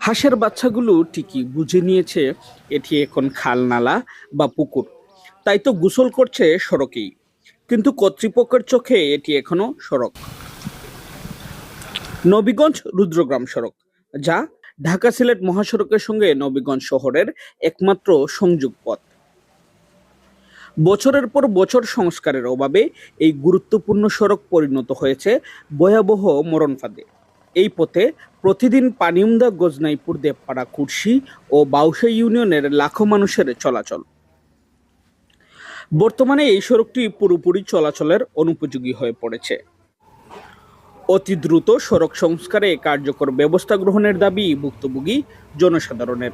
হাঁসের বাচ্চাগুলো ঠিকই বুঝে নিয়েছে, এটি এখন খাল নালা বা পুকুর। তাই তো গোসল করছে সড়কেই। কিন্তু কর্তৃপক্ষের চোখে এটি এখনও সড়ক। নবীগঞ্জ রুদ্রগ্রাম সড়ক, যা ঢাকা সিলেট মহাসড়কের সঙ্গে নবীগঞ্জ শহরের একমাত্র সংযোগ পথ। বছরের পর বছর সংস্কারের অভাবে এই গুরুত্বপূর্ণ সড়ক পরিণত হয়েছে ভয়াবহ মরণ ফাঁদে এই পথে প্রতিদিন পানিউমদা গজনাইপুর দেবপাড়া কুর্সি ও বাউসা ইউনিয়নের লাখো মানুষের চলাচল। বর্তমানে এই সড়কটি পুরোপুরি চলাচলের অনুপযোগী হয়ে পড়েছে। অতি দ্রুত সড়ক সংস্কারে কার্যকর ব্যবস্থা গ্রহণের দাবি ভুক্তভোগী জনসাধারণের।